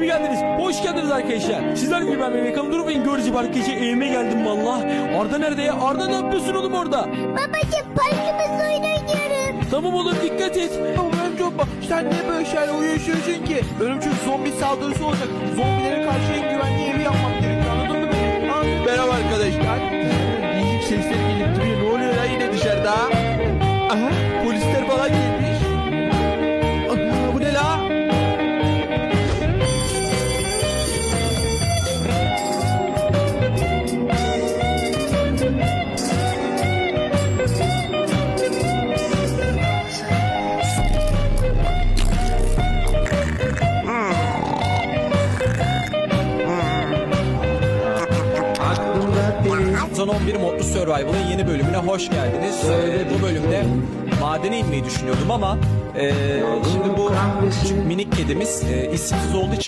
Mi geldiniz? Hoş geldiniz arkadaşlar. Sizler gibi ben Mehmet Kalın durmayın göreceğim arkadaşlar. Evime geldim valla. Arda nerede ya? Arda ne yapıyorsun oğlum orada? Babacım parkımızda oynuyorum. Tamam oğlum dikkat et. Ölümcül bak sen niye böyle şeyler uyuşuyorsun ki? Ölümcül zombi saldırısı olacak. Zombilere karşı Sezon 11 Modlu Survival'ın yeni bölümüne hoş geldiniz. Ee, bu bölümde madene inmeyi düşünüyordum ama e, şimdi bu küçük minik kedimiz e, isimsiz olduğu için